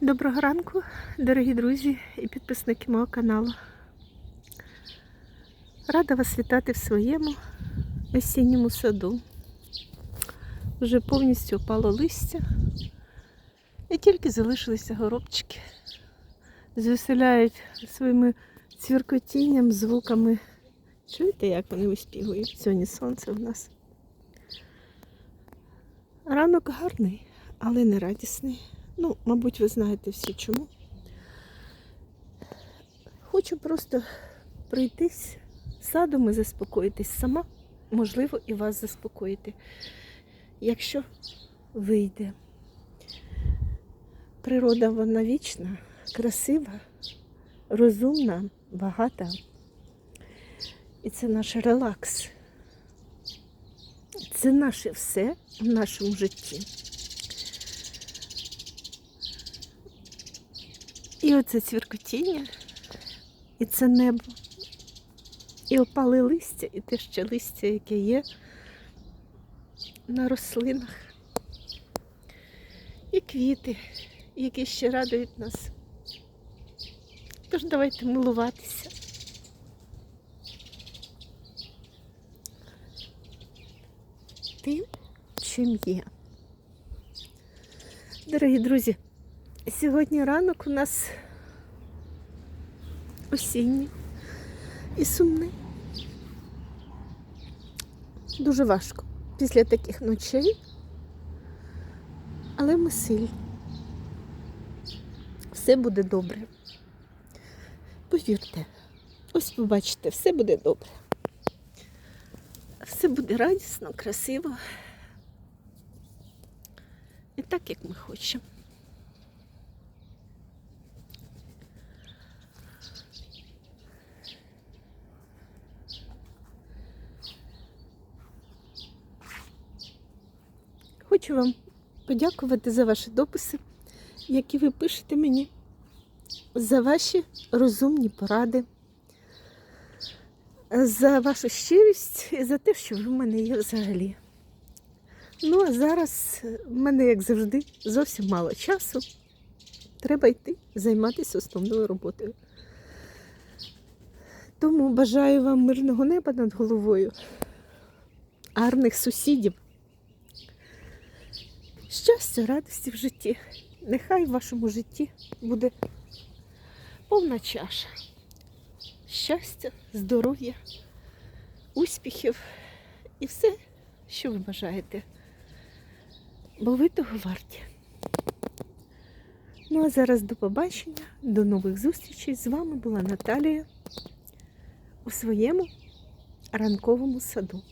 Доброго ранку, дорогі друзі і підписники мого каналу. Рада вас вітати в своєму осінньому саду. Вже повністю опало листя, і тільки залишилися горобчики. Звеселяють своїми цвіркотінням, звуками. Чуєте, як вони виспівують? Сьогодні сонце в нас. Ранок гарний, але не радісний. Ну, мабуть, ви знаєте всі чому. Хочу просто пройтись садом і заспокоїтись сама, можливо, і вас заспокоїти, якщо вийде. Природа вона вічна, красива, розумна, багата. І це наш релакс. Це наше все в нашому житті. І оце цвіркотіння, і це небо, і опали листя, і те ще листя, яке є на рослинах, і квіти, які ще радують нас. Тож давайте милуватися. Тим, чим є. Дорогі друзі, Сьогодні ранок у нас осінній і сумний. Дуже важко після таких ночей, але ми сильні. Все буде добре. Повірте, ось побачите, все буде добре. Все буде радісно, красиво. І так, як ми хочемо. Хочу вам подякувати за ваші дописи, які ви пишете мені, за ваші розумні поради, за вашу щирість і за те, що ви в мене є взагалі. Ну, а зараз в мене, як завжди, зовсім мало часу. Треба йти займатися основною роботою. Тому бажаю вам мирного неба над головою, гарних сусідів. Щастя, радості в житті. Нехай в вашому житті буде повна чаша. Щастя, здоров'я, успіхів і все, що ви бажаєте. Бо ви того варті. Ну а зараз до побачення, до нових зустрічей. З вами була Наталія у своєму ранковому саду.